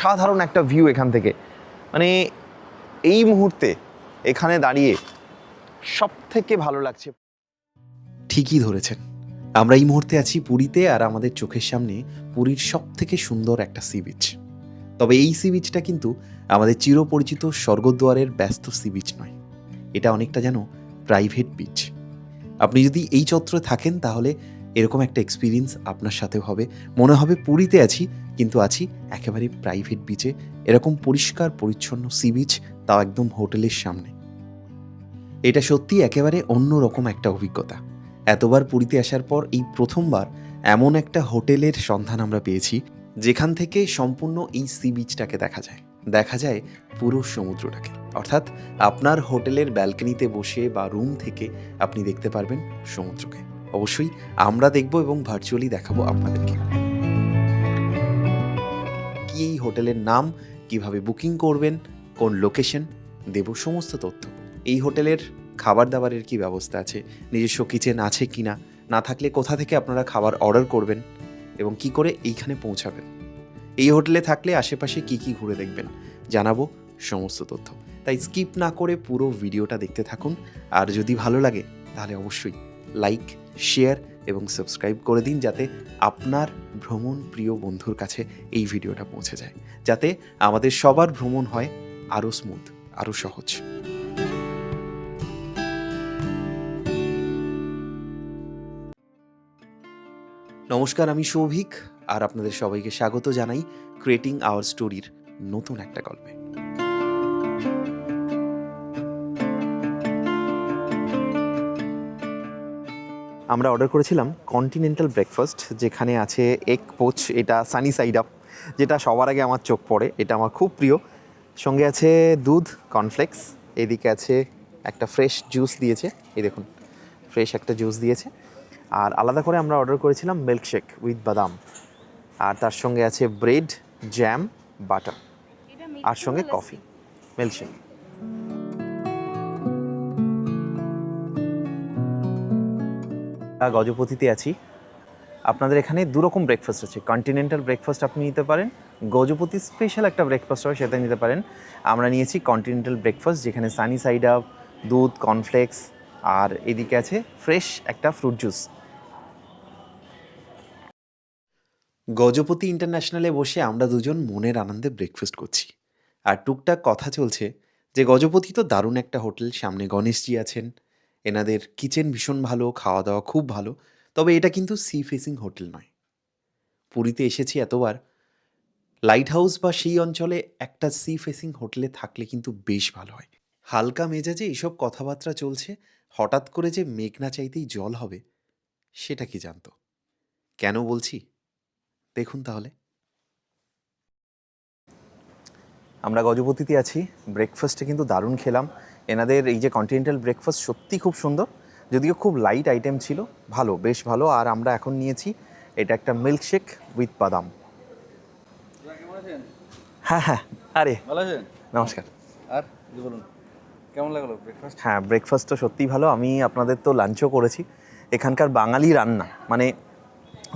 অসাধারণ একটা ভিউ এখান থেকে। মানে এই মুহূর্তে এখানে দাঁড়িয়ে সব থেকে ভালো লাগছে। ঠিকই ধরেছেন। আমরা এই মুহূর্তে আছি পুরীতে আর আমাদের চোখের সামনে পুরীর সব থেকে সুন্দর একটা সি বিচ তবে এই সি বিচটা কিন্তু আমাদের চিরপরিচিত স্বর্গদ্বারের ব্যস্ত সি বিচ নয়। এটা অনেকটা যেন প্রাইভেট বিচ আপনি যদি এই চত্বরে থাকেন তাহলে এরকম একটা এক্সপিরিয়েন্স আপনার সাথেও হবে। মনে হবে পুরীতে আছি কিন্তু আছি একেবারে প্রাইভেট বিচে এরকম পরিষ্কার, পরিচ্ছন্ন সি বিচ তাও একদম হোটেলের সামনে। এটা সত্যি একেবারে অন্য রকম একটা অভিজ্ঞতা। এতবার পুরীতে আসার পর এই প্রথমবার এমন একটা হোটেলের সন্ধান আমরা পেয়েছি, যেখান থেকে সম্পূর্ণ এই সি বিচটাকে দেখা যায়। দেখা যায় পুরো সমুদ্রটাকে। অর্থাৎ আপনার হোটেলের ব্যালকনিতে বসে বা রুম থেকে আপনি দেখতে পারবেন সমুদ্রকে। অবশ্যই আমরা দেখব এবং ভার্চুয়ালি দেখাবো আপনাদেরকে। এই হোটেলের নাম, কীভাবে বুকিং করবেন, কোন লোকেশন, দেব সমস্ত তথ্য। এই হোটেলের খাবার দাবারের কি ব্যবস্থা আছে, নিজস্ব কিচেন আছে কি না না থাকলে কোথা থেকে আপনারা খাবার অর্ডার করবেন এবং কি করে এইখানে পৌঁছাবেন? এই হোটেলে থাকলে আশেপাশে কি কি ঘুরে দেখবেন, জানাব সমস্ত তথ্য। তাই স্কিপ না করে পুরো ভিডিওটা দেখতে থাকুন, আর যদি ভালো লাগে তাহলে অবশ্যই লাইক, শেয়ার এবং সাবস্ক্রাইব করে দিন যাতে আপনার ভ্রমণ প্রিয় বন্ধুর কাছে এই ভিডিওটা পৌঁছে যায়। যাতে আমাদের সবার ভ্রমণ হয় আরও স্মুথ আরও সহজ। নমস্কার, আমি সৌভিক, আর আপনাদের সবাইকে স্বাগত জানাই ক্রিয়েটিং আওয়ার স্টোরির নতুন একটা গল্পে। আমরা অর্ডার করেছিলাম কন্টিনেন্টাল ব্রেকফাস্ট যেখানে আছে এগ পোচ এটা সানি সাইড আপ যেটা সবার আগে আমার চোখ পড়ে এটা আমার খুব প্রিয়। সঙ্গে আছে দুধ কর্নফ্লেক্স এদিকে আছে একটা ফ্রেশ জুস দিয়েছে এই দেখুন ফ্রেশ একটা জুস দিয়েছে। আর আলাদা করে আমরা অর্ডার করেছিলাম মিল্কশেক উইথ বাদাম। আর তার সঙ্গে আছে ব্রেড জ্যাম বাটার আর সঙ্গে কফি মিল্কশেক গজপতিতে আছি। আপনাদের এখানে দু রকম ব্রেকফাস্ট আছে। কন্টিনেন্টাল ব্রেকফাস্ট আপনি নিতে পারেন, গজপতি স্পেশাল একটা ব্রেকফাস্ট হয় সেটা নিতে পারেন। আমরা নিয়েছি কন্টিনেন্টাল ব্রেকফাস্ট যেখানে সানি সাইড আপ দুধ কর্নফ্লেক্স আর এদিকে আছে ফ্রেশ একটা ফ্রুট জুস গজপতি ইন্টারন্যাশনালে বসে আমরা দুজন মনের আনন্দে ব্রেকফাস্ট করছি। আর টুকটাক কথা চলছে যে, গজপতি তো দারুণ একটা হোটেল, সামনে গণেশজি আছেন। এনাদের কিচেন ভীষণ ভালো খাওয়া দাওয়া খুব ভালো। তবে এটা কিন্তু সি ফেসিং হোটেল নয়। পুরীতে এসেছি এতবার। লাইট হাউস বা সেই অঞ্চলে একটা সি ফেসিং হোটেলে থাকলে কিন্তু বেশ ভালো হয়। হালকা মেজাজে এসব কথাবার্তা চলছে। হঠাৎ করে যে মেঘ না চাইতেই জল হবে, সেটা কি জানতো? কেন বলছি? দেখুন তাহলে। আমরা গজপতিতে আছি। ব্রেকফাস্টে কিন্তু দারুণ খেলাম। এনাদের এই যে কন্টিনেন্টাল ব্রেকফাস্ট সত্যি খুব সুন্দর। যদিও খুব লাইট আইটেম ছিল ভালো বেশ ভালো। আর আমরা এখন নিয়েছি এটা একটা মিল্কশেক উইথ বাদাম। হ্যাঁ হ্যাঁ আরে ভালো আছেন? নমস্কার। আর বলুন। কেমন লাগল ব্রেকফাস্ট হ্যাঁ ব্রেকফাস্ট তো সত্যিই ভালো। আমি আপনাদের তো লাঞ্চও করেছি। এখানকার বাঙালি রান্না মানে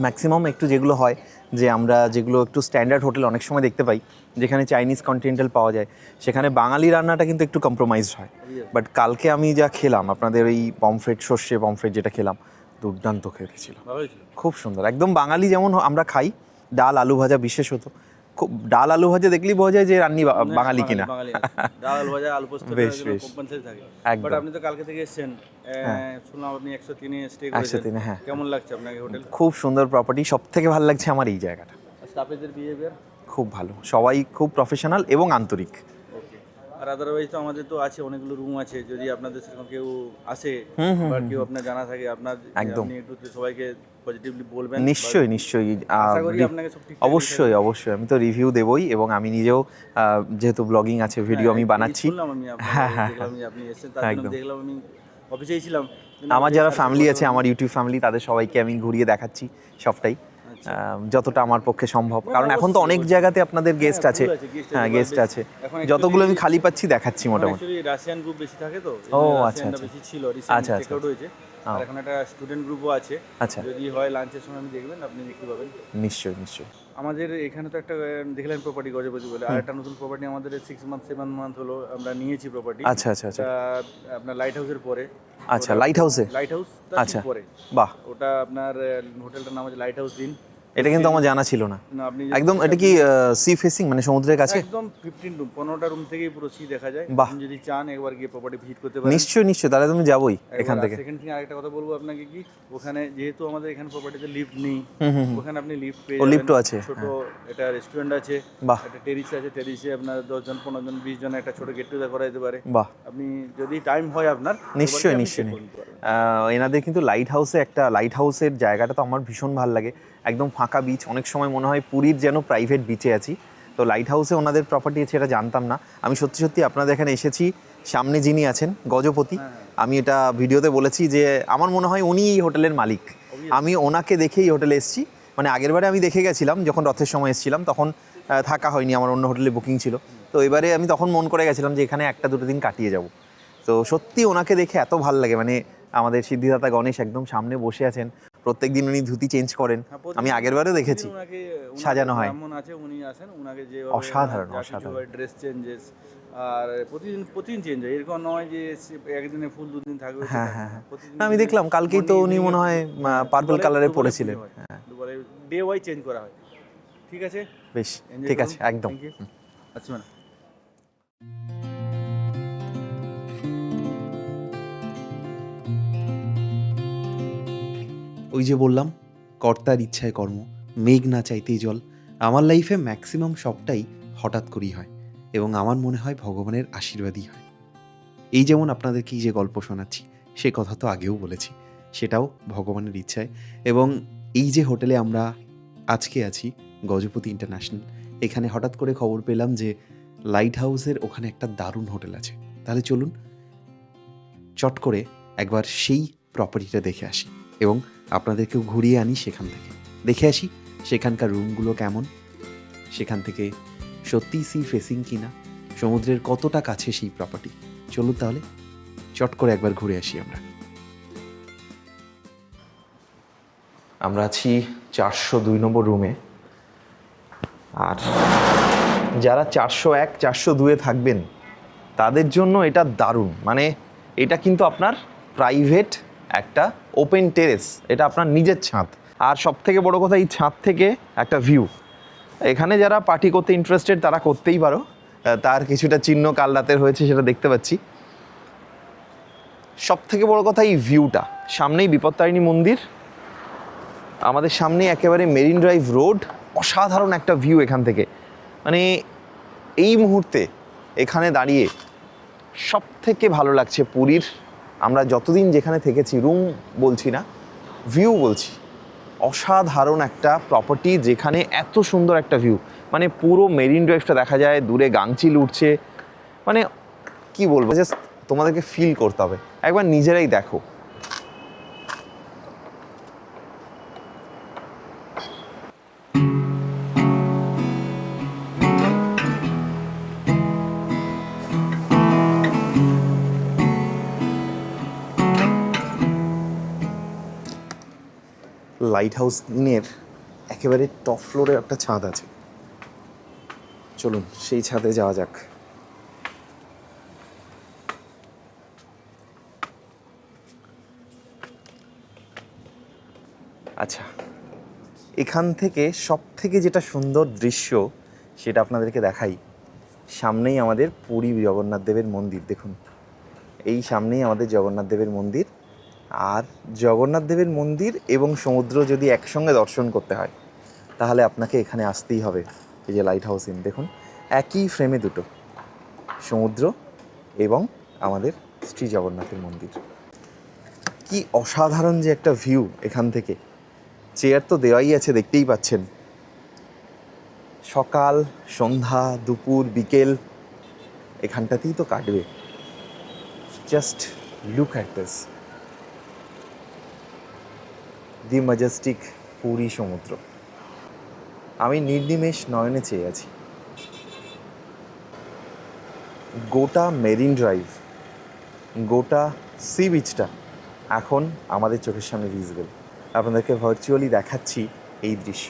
ম্যাক্সিমাম একটু যেগুলো হয় যে আমরা যেগুলো একটু স্ট্যান্ডার্ড হোটেল অনেক সময় দেখতে পাই যেখানে চাইনিজ কন্টিনেন্টাল পাওয়া যায় সেখানে বাঙালি রান্নাটা কিন্তু একটু কম্প্রোমাইজ হয়। বাট কালকে আমি যা খেলাম আপনাদের ওই পমফ্রেট সর্ষে পমফ্রেট যেটা খেলাম দুর্দান্ত খেতে ছিল খুব সুন্দর। একদম বাঙালি যেমন আমরা খাই ডাল আলু ভাজা বিশেষত খুব ডাল আলু ভাজা দেখলেই বোঝা যায় যে রান্নি বাঙালি কিনা। ডাল আলু ভাজা আলু পোস্ত বেশ, বেশ। কম্পালসারি থাকে। বাট আপনি তো কালকে থেকে এসেছেন শুনলাম আপনি একশো এ স্টে করেছেন। হ্যাঁ। কেমন লাগছে আপনাকে হোটেল খুব সুন্দর প্রপার্টি সব থেকে ভালো লাগছে আমার এই জায়গাটা। স্টাফেদের বিহেভিয়ার খুব ভালো। সবাই খুব প্রফেশনাল এবং আন্তরিক। আর আদারওয়াইজ তো আমাদের তো আছে অনেকগুলো রুম আছে। যদি আপনাদের সেরকম কেউ আসে বা কেউ আপনার জানা থাকে আপনার একদম। একটু সবাইকে পজিটিভলি বলবেন নিশ্চয়ই নিশ্চয়ই। আশা করি আপনাকে সব ঠিক অবশ্যই অবশ্যই। আমি তো রিভিউ দেবই এবং আমি নিজেও যেহেতু ব্লগিং আছে ভিডিও আমি বানাচ্ছি। আমি হ্যাঁ, হ্যাঁ, আপনি এসেছেন তার জন্য দেখলাম আমি অফিসেই ছিলাম। আমার যারা ফ্যামিলি আছে আমার ইউটিউব ফ্যামিলি তাদের সবাইকে আমি ঘুরিয়ে দেখাচ্ছি সবটাই। যতটা আমার পক্ষে সম্ভব। কারণ এখন তো অনেক জায়গাতে আপনাদের গেস্ট হ্যাঁ, আছে। হ্যাঁ গেস্ট আছে। যতগুলো আমি খালি পাচ্ছি দেখাচ্ছি মোটামুটি। রাশিয়ান গ্রুপ বেশি থাকে তো ও, আচ্ছা, আচ্ছা। বেশি ছিল আচ্ছা, আচ্ছা। হয়েছে। আর এখন একটা স্টুডেন্ট গ্রুপও আছে। আচ্ছা। যদি হয় লাঞ্চের সময় আমি দেখবেন আপনি দেখতে পাবেন। নিশ্চয়ই নিশ্চয়ই। আমাদের এখানে তো একটা দেখলেন প্রপার্টি গজপতি বলে। আর একটা নতুন প্রপার্টি আমাদের সিক্স মান্থ সেভেন মান্থ হলো আমরা নিয়েছি প্রপার্টি আচ্ছা আচ্ছা আচ্ছা। আপনার লাইট হাউসের পরে। আচ্ছা লাইট হাউসে লাইট হাউস আচ্ছা। পরে। বাহ। ওটা আপনার হোটেলটার নাম আছে লাইট হাউস ইন এটা কিন্তু আমার জানা ছিল না। একদম এটা কি সি ফেসিং মানে সমুদ্রের কাছে? একদম ফিফটিন রুম পনেরোটা রুম থেকেই পুরো সি দেখা যায়। বাহ। আপনি যদি চান একবার গিয়ে প্রপার্টি ভিজিট করতে পারেন। নিশ্চয়ই নিশ্চয়ই তাহলে তুমি যাবোই এখান থেকে। সেকেন্ড থিং আরেকটা কথা বলব আপনাকে কি ওখানে যেহেতু আমাদের এখানে প্রপার্টিতে লিফট নেই। ওখানে আপনি লিফট পেয়ে ও। লিফটও আছে, ছোট এটা রেস্টুরেন্ট আছে বাহ। একটা টেরিস আছে টেরিসে আপনার দশজন পনেরো জন বিশ জন একটা ছোট গেট টুগেদার করা যেতে পারে। বাহ। আপনি যদি টাইম হয় আপনার নিশ্চয়ই, নিশ্চয়ই। এনাদের কিন্তু লাইট হাউসে একটা লাইট হাউসের জায়গাটা তো আমার ভীষণ ভালো লাগে। একদম ফাঁকা বিচ অনেক সময় মনে হয় পুরীর যেন প্রাইভেট বিচে আছি। তো লাইট হাউসে ওনাদের প্রপার্টি আছে এটা জানতাম না। আমি সত্যি সত্যি আপনাদের এখানে এসেছি। সামনে যিনি আছেন গজপতি হ্যাঁ, আমি এটা ভিডিওতে বলেছি যে আমার মনে হয় উনি এই হোটেলের মালিক। আমি ওনাকে দেখেই হোটেলে এসেছি। মানে আগেরবারে আমি দেখে গেছিলাম যখন রথের সময় এসেছিলাম তখন থাকা হয়নি আমার অন্য হোটেলে বুকিং ছিল। তো এবারে আমি তখন মন করে গেছিলাম যে এখানে একটা দুটো দিন কাটিয়ে যাব। তো সত্যি ওনাকে দেখে এত ভালো লাগে। মানে আমাদের সিদ্ধিদাতা গণেশ একদম সামনে বসে আছেন। প্রত্যেক দিন উনি ধুতি চেঞ্জ করেন। হ্যাঁ, আমি আগেরবারেও দেখেছি। ওনাকে সাজানো হয়। আছে উনি আসেন উনাকে যে অসাধারণ, অসাধারণ। ড্রেস চেঞ্জেস আর প্রতিদিন প্রতিদিন চেঞ্জ হয়। এরকম নয় যে একদিনে ফুল দুদিন থাকবে হ্যাঁ, হ্যাঁ, হ্যাঁ। আমি দেখলাম কালকেই তো উনি মনে হয় পার্পল কালারে পরেছিলেন। হ্যাঁ। ডে ওয়াই চেঞ্জ করা হয়। ঠিক আছে? বেশ ঠিক আছে একদম. আচ্ছা ওই যে বললাম, কর্তার ইচ্ছায় কর্ম, মেঘ না চাইতেই জল। আমার লাইফে ম্যাক্সিমাম সবটাই হঠাৎ করেই হয় এবং আমার মনে হয় ভগবানের আশীর্বাদই হয়। এই যেমন আপনাদেরকে যে গল্প শোনাচ্ছি, সে কথা তো আগেও বলেছি, সেটাও ভগবানের ইচ্ছায় এবং এই যে হোটেলে আমরা আজকে আছি, গজপতি ইন্টারন্যাশনাল, এখানে হঠাৎ করে খবর পেলাম যে লাইট হাউসের ওখানে একটা দারুণ হোটেল আছে। তাহলে চলুন, চট করে একবার সেই প্রপার্টিটা দেখে আসি এবং আপনাদেরকেও ঘুরিয়ে আনি সেখান থেকে। দেখে আসি সেখানকার রুমগুলো কেমন। সেখান থেকে সত্যি সি ফেসিং কিনা, সমুদ্রের কতটা কাছে সেই প্রপার্টি চলুন তাহলে, চট করে একবার ঘুরে আসি আমরা। আমরা আছি চারশো দুই নম্বর রুমে। আর যারা চারশো এক, চারশো দুয়ে থাকবেন, তাদের জন্য এটা দারুণ। মানে এটা কিন্তু আপনার প্রাইভেট একটা ওপেন টেরেস এটা আপনার নিজের ছাদ। আর সব থেকে বড় কথা, এই ছাদ থেকে একটা ভিউ এখানে যারা পার্টি করতে ইন্টারেস্টেড তারা করতেই পারো। তার কিছুটা চিহ্ন কাল রাতের হয়েছে, সেটা দেখতে পাচ্ছি। সব থেকে বড় কথা, এই ভিউটা সামনেই বিপত্তারিণী মন্দির। আমাদের সামনে একেবারে মেরিন ড্রাইভ রোড। অসাধারণ একটা ভিউ এখান থেকে। মানে এই মুহূর্তে এখানে দাঁড়িয়ে সব থেকে ভালো লাগছে পুরীর আমরা যতদিন যেখানে থেকেছি রুম বলছি না ভিউ বলছি। অসাধারণ একটা প্রপার্টি যেখানে এত সুন্দর একটা ভিউ মানে পুরো মেরিন ড্রাইভটা দেখা যায়, দূরে গাংচিল উঠছে। মানে কি বলব জাস্ট তোমাদেরকে ফিল করতে হবে। একবার নিজেরাই দেখো। লাইট হাউস ইনের একেবারে টপ ফ্লোরে একটা ছাদ আছে। চলুন, সেই ছাদে যাওয়া যাক। আচ্ছা এখান থেকে সব থেকে যেটা সুন্দর দৃশ্য সেটা আপনাদেরকে দেখাই। সামনেই আমাদের পুরী জগন্নাথ দেবের মন্দির, দেখুন। এই সামনেই আমাদের জগন্নাথ দেবের মন্দির। আর জগন্নাথ দেবের মন্দির এবং সমুদ্র যদি একসঙ্গে দর্শন করতে হয়, তাহলে আপনাকে এখানে আসতেই হবে, এই যে লাইট হাউস ইন দেখুন, একই ফ্রেমে দুটো, সমুদ্র এবং আমাদের শ্রী জগন্নাথের মন্দির। কি অসাধারণ যে একটা ভিউ এখান থেকে। চেয়ার তো দেওয়াই আছে, দেখতেই পাচ্ছেন। সকাল, সন্ধ্যা, দুপুর, বিকেল, এখানটাতেই তো কাটবে। Just look at this the majestic Puri সমুদ্র। আমি নির্নিমেষ নয়নে চেয়ে আছি। গোটা মেরিন ড্রাইভ, গোটা সি বিচটা এখন আমাদের চোখের সামনে ভিজিবল আপনাদেরকে ভার্চুয়ালি দেখাচ্ছি এই দৃশ্য।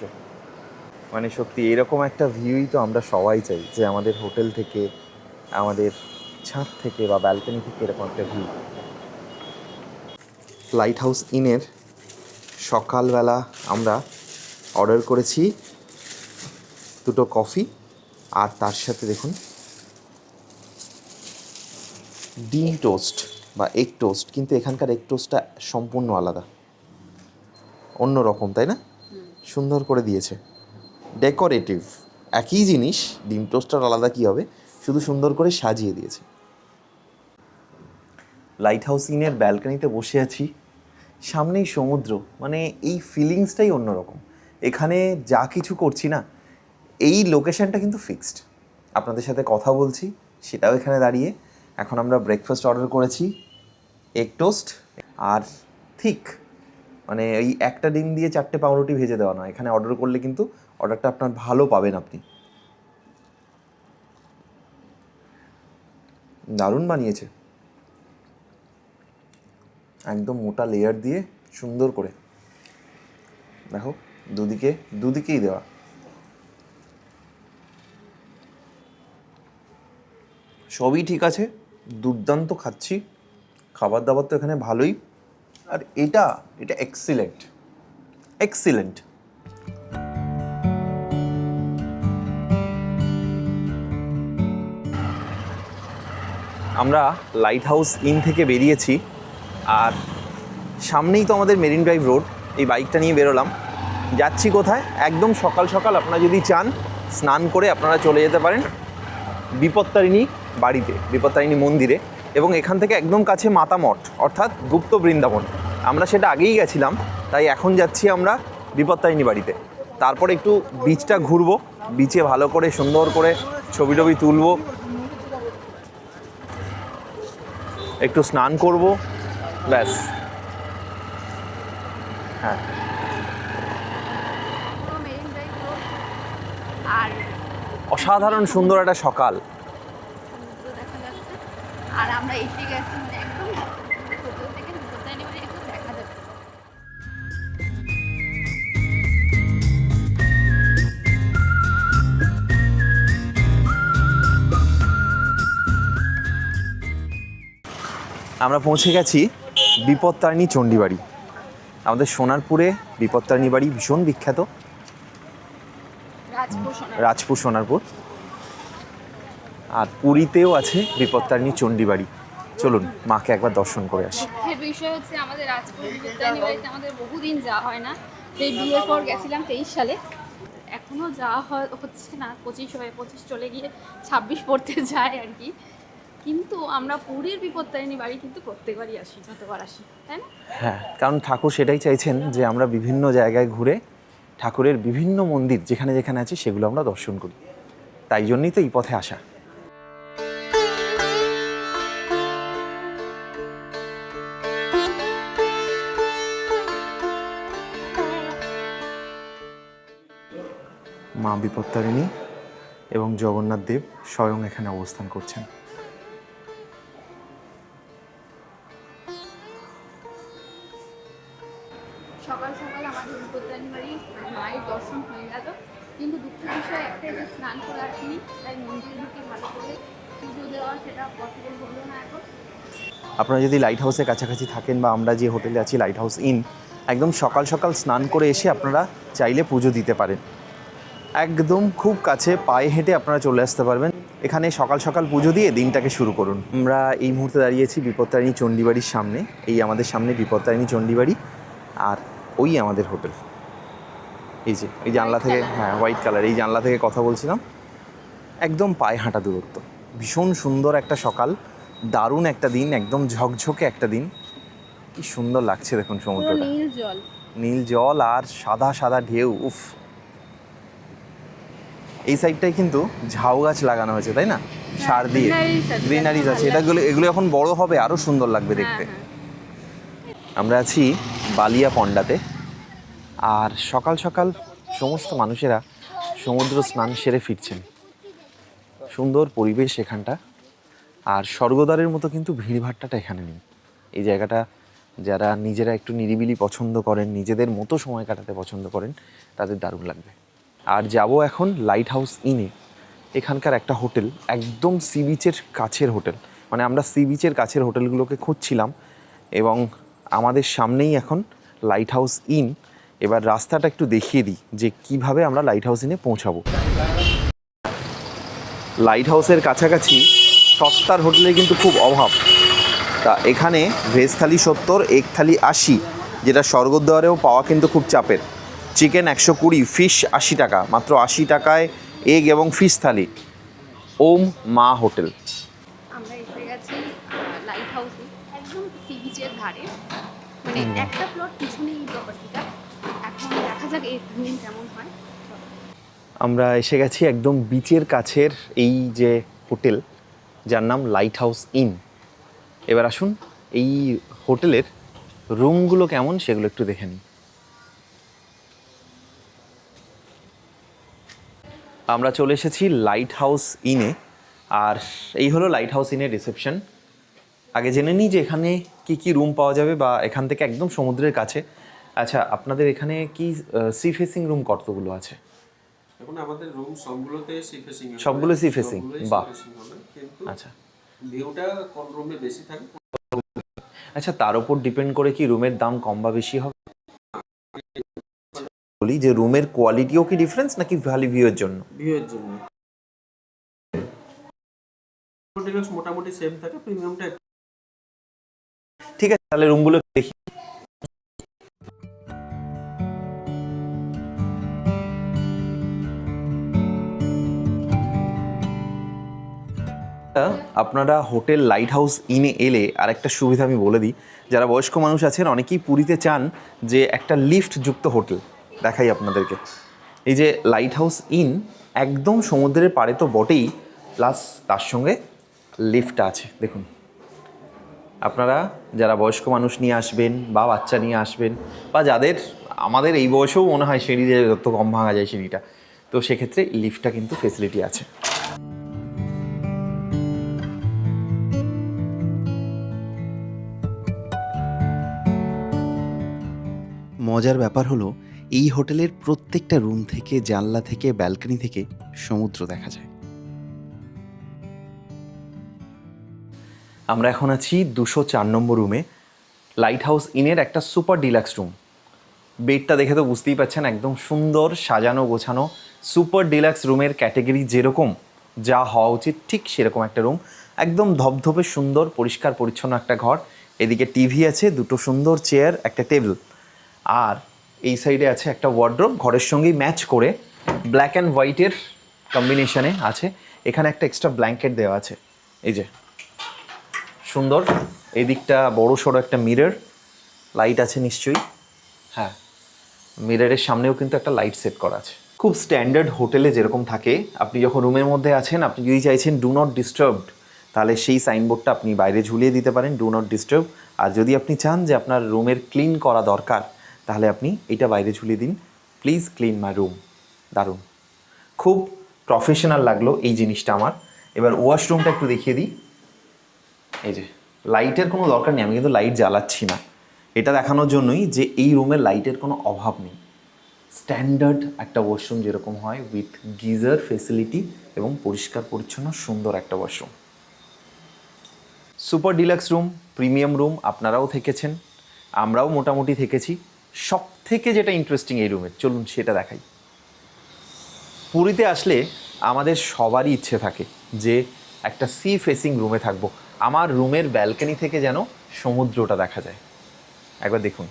মানে সত্যি এরকম একটা ভিউই তো আমরা সবাই চাই যে আমাদের হোটেল থেকে, আমাদের ছাদ থেকে বা ব্যালকনি থেকে এরকম একটা ভিউ লাইট হাউস ইনের সকালবেলা আমরা অর্ডার করেছি দুটো কফি আর তার সাথে দেখুন ডিম টোস্ট বা এগ টোস্ট কিন্তু এখানকার এগ টোস্টটা সম্পূর্ণ আলাদা। অন্য রকম তাই না? সুন্দর করে দিয়েছে। ডেকোরেটিভ একই জিনিস ডিম টোস্টার আলাদা কী হবে? শুধু সুন্দর করে সাজিয়ে দিয়েছে। লাইট হাউস ইনের ব্যালকনিতে বসে আছি। সামনেই সমুদ্র মানে এই ফিলিংসটাই অন্যরকম। এখানে যা কিছু করছি না, এই লোকেশনটা কিন্তু ফিক্সড আপনাদের সাথে কথা বলছি, সেটাও এখানে দাঁড়িয়ে। এখন আমরা ব্রেকফাস্ট অর্ডার করেছি এগ টোস্ট আর থিক মানে এই একটা ডিম দিয়ে চারটে পাউরুটি ভেজে দেওয়া নয়। এখানে অর্ডার করলে কিন্তু অর্ডারটা আপনার ভালো পাবেন আপনি। দারুণ বানিয়েছে। একদম মোটা লেয়ার দিয়ে সুন্দর করে। দেখো, দুদিকে, দুদিকেই দেওয়া। সবই ঠিক আছে, দুর্দান্ত খাচ্ছি। খাবার দাবার তো এখানে ভালোই। আর এটা এটা এক্সিলেন্ট এক্সিলেন্ট আমরা লাইট হাউস ইন থেকে বেরিয়েছি। আর সামনেই তো আমাদের মেরিন ড্রাইভ রোড, এই বাইকটা নিয়ে বেরোলাম। যাচ্ছি কোথায়? একদম সকাল সকাল আপনারা যদি চান, স্নান করে আপনারা চলে যেতে পারেন বিপত্তারিণী বাড়িতে, বিপত্তারিণী মন্দিরে এবং এখান থেকে একদম কাছে মাতামঠ অর্থাৎ গুপ্ত বৃন্দাবন। আমরা সেটা আগেই গেছিলাম, তাই এখন যাচ্ছি আমরা বিপত্তারিণী বাড়িতে। তারপর একটু বিচটা ঘুরবো বিচে ভালো করে সুন্দর করে ছবি টবি তুলবো, একটু স্নান করব ব্যাস। হ্যাঁ। অসাধারণ সুন্দর একটা সকাল। আর এসে গেছি একদম আমরা পৌঁছে গেছি বিপত্তারিণী চণ্ডীবাড়ি। আমাদের সোনারপুরে বিপত্তারিণী বাড়ি ভীষণ বিখ্যাত। রাজপুর সোনারপুর। আর পুরীতেও আছে বিপত্তারিণী চণ্ডীবাড়ি। চলুন মাকে একবার দর্শন করে আসি। বিষয় হচ্ছে আমাদের রাজপুর বিপত্তারিণী বাড়িতে আমাদের বহুদিন যাওয়া হয় না। সেই বিয়ের পর গেছিলাম তেইশ সালে। এখনও যাওয়া হয় হচ্ছে না পঁচিশ হয়ে পঁচিশ চলে গিয়ে ছাব্বিশ পড়তে যায় আর কি। কিন্তু আমরা পুরীর বিপত্তারিণী বাড়ি কিন্তু প্রত্যেকবারই আসি, যতবার আসি, তাই না? হ্যাঁ কারণ ঠাকুর সেটাই চাইছেন যে আমরা বিভিন্ন জায়গায় ঘুরে ঠাকুরের বিভিন্ন মন্দির যেখানে যেখানে আছে সেগুলো আমরা দর্শন করি। তাই জন্যই তো এই পথে আসা। মা বিপত্তারিণী এবং জগন্নাথ দেব স্বয়ং এখানে অবস্থান করছেন। আপনারা যদি লাইট হাউসের কাছাকাছি থাকেন বা আমরা যে হোটেলে আছি লাইট হাউস ইন একদম সকাল সকাল স্নান করে এসে আপনারা চাইলে পুজো দিতে পারেন। একদম খুব কাছে পায়ে হেঁটে আপনারা চলে আসতে পারবেন। এখানে সকাল সকাল পুজো দিয়ে দিনটাকে শুরু করুন। আমরা এই মুহূর্তে দাঁড়িয়েছি বিপত্তারিণী চণ্ডীবাড়ির সামনে। এই আমাদের সামনে বিপত্তারিণী চণ্ডীবাড়ি আর ওই আমাদের হোটেল এই যে, এই জানলা থেকে হ্যাঁ হোয়াইট কালার এই জানলা থেকে কথা বলছিলাম। একদম পায়ে হাঁটা দূরত্ব। ভীষণ সুন্দর একটা সকাল। দারুণ একটা দিন একদম ঝকঝকে একটা দিন। কি সুন্দর লাগছে দেখুন সমুদ্রটা। নীল জল। নীল জল আর সাদা সাদা ঢেউ উফ। এই সাইডটায় কিন্তু ঝাউ গাছ লাগানো হয়েছে তাই না? সার দিয়ে। গ্রিনারিজ আছে এটাগুলো এগুলো এখন বড় হবে আরও সুন্দর লাগবে দেখতে। হ্যাঁ, হ্যাঁ। আমরা আছি বালিয়া পন্ডাতে আর সকাল সকাল সমস্ত মানুষেরা সমুদ্র স্নান সেরে ফিরছেন। সুন্দর পরিবেশ এখানটা। আর স্বর্গদ্বারের মতো কিন্তু ভিড়ভাট্টাটা এখানে নেই। এই জায়গাটা যারা নিজেরা একটু নিরিবিলি পছন্দ করেন, নিজেদের মতো সময় কাটাতে পছন্দ করেন, তাদের দারুণ লাগবে। আর যাব এখন লাইট হাউস ইনে এখানকার একটা হোটেল, একদম সি বিচের কাছের হোটেল। মানে আমরা সি বিচের কাছের হোটেলগুলোকে খুঁজছিলাম এবং আমাদের সামনেই এখন লাইট হাউস ইন এবার রাস্তাটা একটু দেখিয়ে দিই যে কীভাবে আমরা লাইট হাউস ইনে পৌঁছাবো। লাইট হাউসের কাছাকাছি সস্তার হোটেলে কিন্তু খুব অভাব। তা এখানে ভেজ থালি সত্তর এক থালি আশি যেটা স্বর্গদ্বারেও পাওয়া কিন্তু খুব চাপের। চিকেন একশো কুড়ি ফিশ আশি টাকা মাত্র আশি টাকায় এগ এবং ফিশ থালি। ওম মা হোটেল। আমরা এসে গেছি লাইট হাউসে একদম সি বিচের ধারে। মানে একটা প্লট পিছনেই প্রপার্টিটা এখন দেখা যাক এর দিন কেমন হয়। আমরা এসে গেছি একদম বিচের কাছের এই যে হোটেল। যার নাম লাইট হাউস ইন এবার আসুন এই হোটেলের রুমগুলো কেমন সেগুলো একটু দেখে নিই। আমরা চলে এসেছি লাইট হাউস ইনে আর এই হলো লাইট হাউস ইনের রিসেপশন আগে জেনে নিই যে এখানে কি কি রুম পাওয়া যাবে বা এখান থেকে একদম সমুদ্রের কাছে। আচ্ছা আপনাদের এখানে কি সি ফেসিং রুম কতগুলো আছে? এখন আমাদের রুম সবগুলোতে সি ফেসিং সবগুলো sea facing? বাহ। আচ্ছা। ভিউটা কোন রুমে বেশি থাকে? আচ্ছা তার উপর ডিপেন্ড করে কি রুমের দাম কম বা বেশি হবে? বলি যে রুমের কোয়ালিটিও কি ডিফারেন্স নাকি ভ্যালি ভিউয়ের জন্য? ভিউয়ের জন্য। মোটামুটি সেম থাকে প্রিমিয়ামটা ঠিক আছে তাহলে রুমগুলো দেখি। আপনারা হোটেল লাইট হাউস ইনে এলে আর একটা সুবিধা আমি বলে দিই। যারা বয়স্ক মানুষ আছেন, অনেকেই পুরীতে চান যে একটা লিফট যুক্ত হোটেল। দেখাই আপনাদেরকে। এই যে লাইট হাউস ইন একদম সমুদ্রের পাড়ে তো বটেই প্লাস তার সঙ্গে লিফট আছে। দেখুন। আপনারা যারা বয়স্ক মানুষ নিয়ে আসবেন বা বাচ্চা নিয়ে আসবেন, বা যাদের, আমাদের এই বয়সেও মনে হয় সিঁড়ি যত কম ভাঙা যায় সিঁড়িটা, তো সেক্ষেত্রে লিফটটা কিন্তু ফেসিলিটি আছে। মজার ব্যাপার হলো, এই হোটেলের প্রত্যেকটা রুম থেকে, জানলা থেকে, ব্যালকনি থেকে সমুদ্র দেখা যায়। আমরা এখন আছি দুশো চার নম্বর রুমে লাইট হাউস ইনের একটা সুপার ডিলাক্স রুম বেডটা দেখে তো বুঝতেই পারছেন, একদম সুন্দর, সাজানো, গোছানো সুপার ডিলাক্স রুমের ক্যাটেগরি যেরকম, যা হওয়া উচিত ঠিক সেরকম একটা রুম একদম ধপধপে সুন্দর, পরিষ্কার, পরিচ্ছন্ন একটা ঘর। এদিকে টিভি আছে, দুটো সুন্দর চেয়ার একটা টেবিল আর এই সাইডে আছে একটা ওয়ার্ড্রোব ঘরের সঙ্গেই ম্যাচ করে ব্ল্যাক অ্যান্ড হোয়াইটের কম্বিনেশনে আছে। এখানে একটা এক্সট্রা ব্ল্যাঙ্কেট দেওয়া আছে। এই যে, সুন্দর। এই দিকটা বড় সড়ো একটা মিরর লাইট আছে নিশ্চয়ই। হ্যাঁ মিররের সামনেও কিন্তু একটা লাইট সেট করা আছে। খুব স্ট্যান্ডার্ড হোটেলে যেরকম থাকে, আপনি যখন রুমের মধ্যে আছেন, আপনি যদি চাইছেন ডু নট ডিস্টার্বড তাহলে সেই সাইনবোর্ডটা আপনি বাইরে ঝুলিয়ে দিতে পারেন ডু নট ডিস্টার্ব আর যদি আপনি চান যে আপনার রুমের ক্লিন করা দরকার তাহলে আপনি এটা বাইরে ঝুলিয়ে দিন। প্লিজ ক্লিন মাই রুম দারুণ। খুব প্রফেশনাল লাগল এই জিনিসটা আমার। এবার ওয়াশরুমটা একটু দেখিয়ে দিই। এই যে লাইটের কোনো দরকার নেই, আমি কিন্তু লাইট জ্বালাচ্ছি না। এটা দেখানোর জন্যই যে এই রুমের লাইটের কোনো অভাব নেই। স্ট্যান্ডার্ড একটা ওয়াশরুম যেরকম হয় উইথ গিজার ফেসিলিটি এবং পরিষ্কার, পরিচ্ছন্ন, সুন্দর একটা washroom super deluxe room premium room আপনারাও থেকেছেন। আমরাও মোটামুটি থেকেছি। সব থেকে যেটা ইন্টারেস্টিং এই রুমের চলুন সেটা দেখাই। পুরীতে আসলে আমাদের সবারই ইচ্ছে থাকে যে একটা সি ফেসিং রুমে থাকব। আমার রুমের ব্যালকনি থেকে যেন সমুদ্রটা দেখা যায়। একবার দেখুন,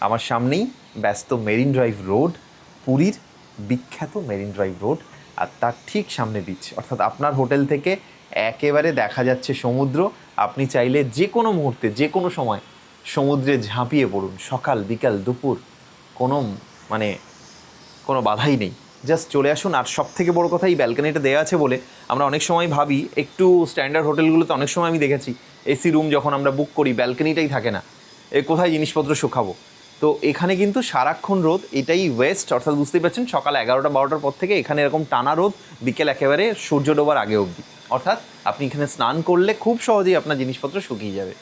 আমার সামনেই ব্যস্ত মেরিন ড্রাইভ রোড পুরীর বিখ্যাত মেরিন ড্রাইভ রোড আর তার ঠিক সামনে বিচ অর্থাৎ আপনার হোটেল থেকে একেবারে দেখা যাচ্ছে সমুদ্র। আপনি চাইলে যে কোনো মুহূর্তে যে কোনো সময় সমুদ্রে ঝাঁপিয়ে পড়ুন। সকাল, বিকাল, দুপুর, কোনো মানে কোনো বাধাই নেই। জাস্ট চলে আসুন। আর সব থেকে বড় কথা, এই ব্যালকানিটা দেওয়া আছে বলে আমরা অনেক সময় ভাবি, একটু স্ট্যান্ডার্ড হোটেলগুলোতে অনেক সময় আমি দেখেছি এসি রুম যখন আমরা বুক করি ব্যালকানিটাই থাকে না। এ কোথায় জিনিসপত্র শুকাবো? তো এখানে কিন্তু সারাক্ষণ রোদ, এটাই ওয়েস্ট অর্থাৎ বুঝতেই পারছেন, সকাল এগারোটা, বারোটার পর থেকে এখানে এরকম টানা রোদ, বিকেল একেবারে সূর্য ডোবার আগে অবধি। অর্থাৎ আপনি এখানে স্নান করলে খুব সহজেই আপনার জিনিসপত্র শুকিয়ে যাবে।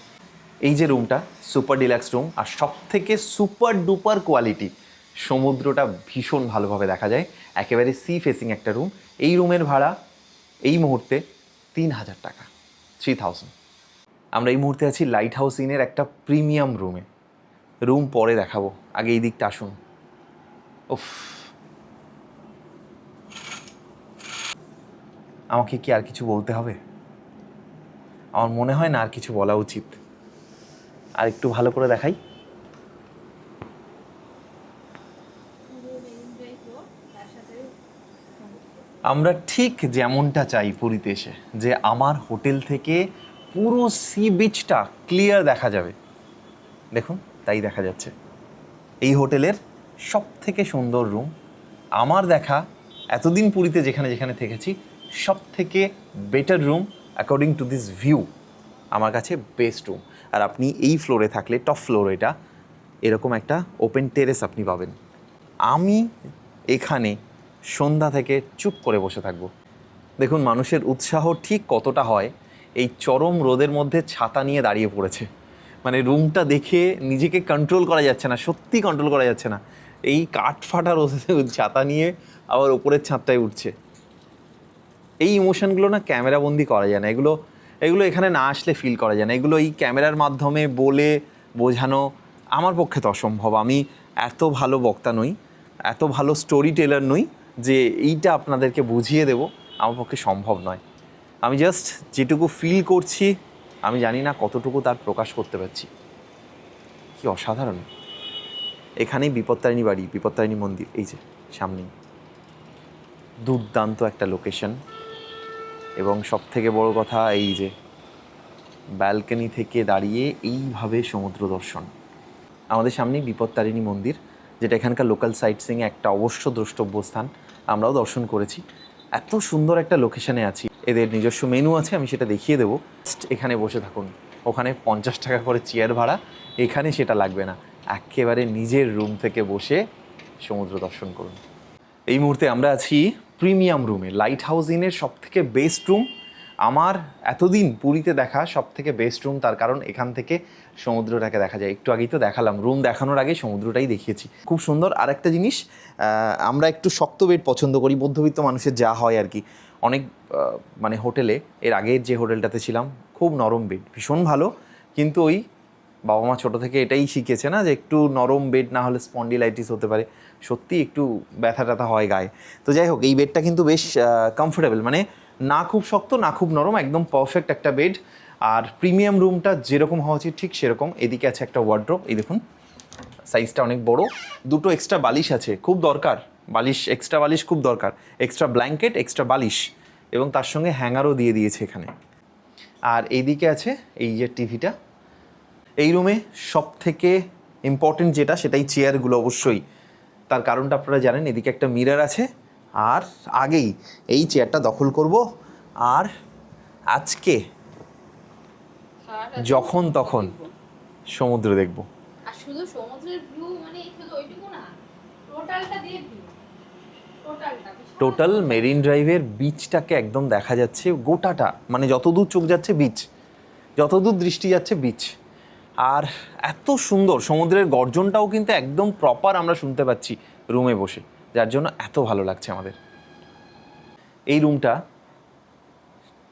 এই যে রুমটা সুপার ডিলাক্স রুম আর সব থেকে সুপার ডুপার কোয়ালিটি সমুদ্রটা ভীষণ ভালোভাবে দেখা যায়। একেবারে সি ফেসিং একটা রুম এই রুমের ভাড়া এই মুহূর্তে তিন হাজার টাকা থ্রি থাউজেন্ড আমরা এই মুহূর্তে আছি লাইট হাউস ইনের একটা প্রিমিয়াম রুমে রুম পরে দেখাবো। আগে এই দিকটা আসুন। উফ। আমাকে কি আর কিছু বলতে হবে? আমার মনে হয় না আর কিছু বলা উচিত। আর একটু ভালো করে দেখাই। আমরা ঠিক যেমনটা চাই পুরীতে এসে, যে আমার হোটেল থেকে পুরো সি বিচটা ক্লিয়ার দেখা যাবে। দেখুন, তাই দেখা যাচ্ছে। এই হোটেলের সব থেকে সুন্দর রুম। আমার দেখা এতদিন পুরীতে যেখানে যেখানে থেকেছি সব থেকে better room according to this view আমার কাছে বেস্ট রুম আর আপনি এই ফ্লোরে থাকলে টপ ফ্লোর এটা, এরকম একটা ওপেন টেরেস আপনি পাবেন। আমি এখানে সন্ধ্যা থেকে চুপ করে বসে থাকব। দেখুন, মানুষের উৎসাহ ঠিক কতটা হয়, এই চরম রোদের মধ্যে ছাতা নিয়ে দাঁড়িয়ে পড়েছে। মানে রুমটা দেখে নিজেকে কন্ট্রোল করা যাচ্ছে না, সত্যি কন্ট্রোল করা যাচ্ছে না। এই কাঠ ফাটা রোদে ছাতা নিয়ে আবার ওপরের ছাদটায় উঠছে। এই ইমোশনগুলো না ক্যামেরাবন্দি করা যায় না। এগুলো এগুলো এখানে না আসলে ফিল করা যায় না। এগুলো এই ক্যামেরার মাধ্যমে বলে বোঝানো আমার পক্ষে তো অসম্ভব। আমি এত ভালো বক্তা নই, এত ভালো স্টোরি টেলার নই যে এইটা আপনাদেরকে বুঝিয়ে দেব। আমার পক্ষে সম্ভব নয়। আমি জাস্ট যেটুকু ফিল করছি, আমি জানি না কতটুকু তার প্রকাশ করতে পারছি। কি অসাধারণ। এখানেই বিপত্তারিণী বাড়ি, বিপত্তারিণী মন্দির, এই যে, সামনেই। দুর্দান্ত একটা লোকেশন এবং সব থেকে বড় কথা এই যে ব্যালকনি থেকে দাঁড়িয়ে এইভাবে সমুদ্র দর্শন। আমাদের সামনেই বিপত্তারিণী মন্দির, যেটা এখানকার লোকাল সাইট সিংয়ে একটা অবশ্য দ্রষ্টব্য স্থান আমরাও দর্শন করেছি। এত সুন্দর একটা লোকেশানে আছি। এদের নিজস্ব মেনু আছে, আমি সেটা দেখিয়ে দেবো। এখানে বসে থাকুন। ওখানে পঞ্চাশ টাকা করে চেয়ার ভাড়া, এখানে সেটা লাগবে না। একেবারে নিজের রুম থেকে বসে সমুদ্র দর্শন করুন। এই মুহূর্তে আমরা আছি প্রিমিয়াম রুমে লাইট হাউস ইনের সব থেকে বেস্ট রুম আমার এতদিন পুরীতে দেখা সব থেকে বেস্ট রুম তার কারণ এখান থেকে সমুদ্রটাকে দেখা যায়। একটু আগেই তো দেখালাম রুম দেখানোর আগে সমুদ্রটাই দেখিয়েছি। খুব সুন্দর। আর একটা জিনিস আমরা একটু শক্ত বেড পছন্দ করি, মধ্যবিত্ত মানুষের যা হয় আর কি। অনেক মানে হোটেলে, এর আগের যে হোটেলটাতে ছিলাম, খুব নরম বেড ভীষণ ভালো। কিন্তু ওই বাবা মা ছোটো থেকে এটাই শিখেছে না যে একটু নরম বেড না হলে স্পন্ডিলাইটিস হতে পারে। সত্যি একটু ব্যথা ট্যাথা হয় গায়ে। তো যাই হোক, এই বেডটা কিন্তু বেশ কমফোর্টেবল মানে না খুব শক্ত, না খুব নরম, একদম পারফেক্ট একটা বেড আর প্রিমিয়াম রুমটা যেরকম হওয়া উচিত ঠিক সেরকম। এদিকে আছে একটা ওয়ার্ড্রোপ এই দেখুন সাইজটা অনেক বড়। দুটো এক্সট্রা বালিশ আছে, খুব দরকার। বালিশ এক্সট্রা বালিশ খুব দরকার। এক্সট্রা ব্ল্যাঙ্কেট এক্সট্রা বালিশ। এবং তার সঙ্গে হ্যাঙ্গারও দিয়ে দিয়েছে এখানে। আর এইদিকে আছে, এই যে টিভিটা এই রুমে সব থেকে ইম্পর্টেন্ট যেটা সেটাই চেয়ারগুলো অবশ্যই। তার কারণটা আপনারা জানেন এদিকে একটা মিরার আছে আর আগেই এই চেয়ারটা দখল করব। আর আজকে যখন তখন সমুদ্র দেখব। আর শুধু সমুদ্রের ভিউ মানে শুধু ওইটুকু না টোটালটা দিয়ে ভিউ টোটাল মেরিন ড্রাইভের বিচটাকে একদম দেখা যাচ্ছে গোটাটা মানে যতদূর চোখ যাচ্ছে বিচ যতদূর দৃষ্টি যাচ্ছে বিচ আর এত সুন্দর, সমুদ্রের গর্জনটাও কিন্তু একদম প্রপার আমরা শুনতে পাচ্ছি রুমে বসে। যার জন্য এত ভালো লাগছে আমাদের। এই রুমটা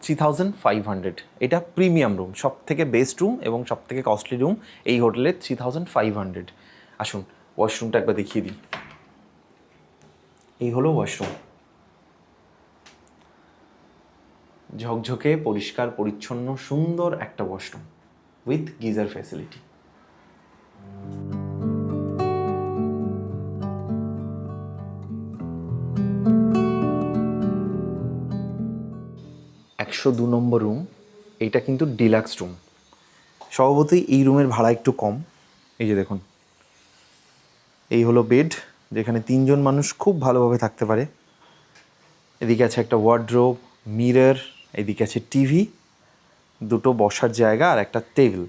থ্রি থাউজেন্ড ফাইভ হান্ড্রেড এটা প্রিমিয়াম রুম সব থেকে বেস্ট রুম এবং সব থেকে কস্টলি রুম এই হোটেলের থ্রি থাউজেন্ড ফাইভ হান্ড্রেড আসুন ওয়াশরুমটা একবার দেখিয়ে দিই। এই হলো ওয়াশরুম ঝকঝকে, পরিষ্কার, পরিচ্ছন্ন, সুন্দর একটা ওয়াশরুম উইথ গিজার ফ্যাসিলিটি। একশো দু নম্বর রুম এইটা কিন্তু ডিলাক্স রুম স্বভাবতই এই রুমের ভাড়া একটু কম। এই যে দেখুন। এই হলো বেড যেখানে তিনজন মানুষ খুব ভালোভাবে থাকতে পারে। এদিকে আছে একটা ওয়ার্ড্রোব মিরর এদিকে আছে টিভি দুটো বসার জায়গা আর একটা টেবিল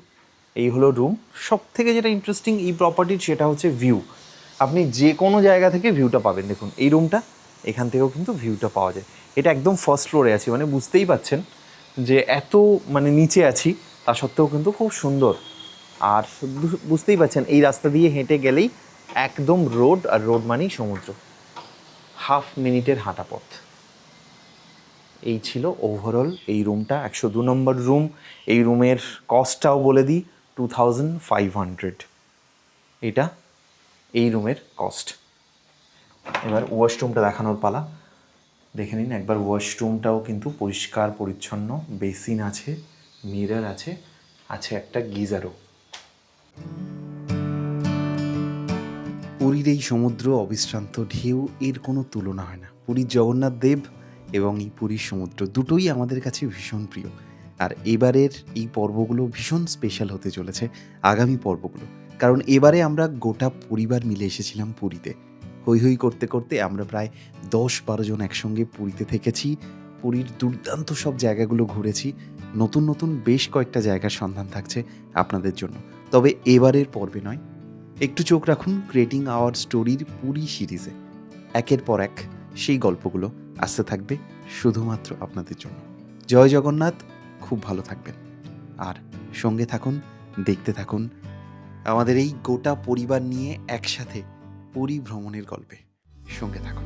এই হলো রুম সব থেকে যেটা ইন্টারেস্টিং এই প্রপার্টির সেটা হচ্ছে ভিউ আপনি যে কোনো জায়গা থেকে ভিউটা পাবেন। দেখুন, এই রুমটা এখান থেকেও কিন্তু ভিউটা পাওয়া যায়। এটা একদম ফার্স্ট ফ্লোরে আছি মানে বুঝতেই পাচ্ছেন যে এত মানে নিচে আছি, তা সত্ত্বেও কিন্তু খুব সুন্দর। আর বুঝতেই পাচ্ছেন, এই রাস্তা দিয়ে হেঁটে গেলেই একদম রোড আর রোড মানেই সমুদ্র। হাফ মিনিটের হাঁটা পথ। এই ছিল ওভারঅল এই রুমটা একশো দু নম্বর রুম এই রুমের কস্টটাও বলে দিই টু থাউজেন্ড ফাইভ হান্ড্রেড এটা এই রুমের কস্ট এবার ওয়াশরুমটা দেখানোর পালা। দেখে নিন, একবার ওয়াশরুমটাও কিন্তু পরিষ্কার, পরিচ্ছন্ন বেসিন আছে মিরার আছে আছে একটা গিজারও। পুরীর এই সমুদ্র অবিশ্রান্ত ঢেউ, এর কোনো তুলনা হয় না। পুরীর জগন্নাথ দেব এবং এই পুরীর সমুদ্র দুটোই আমাদের কাছে ভীষণ প্রিয়। আর এবারের এই পর্বগুলো ভীষণ স্পেশাল হতে চলেছে আগামী পর্বগুলো। কারণ এবারে আমরা গোটা পরিবার মিলে এসেছিলাম পুরীতে। হই হই করতে করতে আমরা প্রায় দশ বারো জন একসঙ্গে পুরীতে থেকেছি। পুরীর দুর্দান্ত সব জায়গাগুলো ঘুরেছি। নতুন নতুন বেশ কয়েকটা জায়গার সন্ধান থাকছে আপনাদের জন্য। তবে এবারের পর্বে নয়। একটু চোখ রাখুন ক্রিয়েটিং আওয়ার স্টোরির পুরী সিরিজে। একের পর এক সেই গল্পগুলো আসতে থাকবে শুধুমাত্র আপনাদের জন্য। জয় জগন্নাথ, খুব ভালো থাকবেন। আর সঙ্গে থাকুন, দেখতে থাকুন আমাদের এই গোটা পরিবার নিয়ে একসাথে পরিভ্রমণের গল্পে। সঙ্গে থাকুন।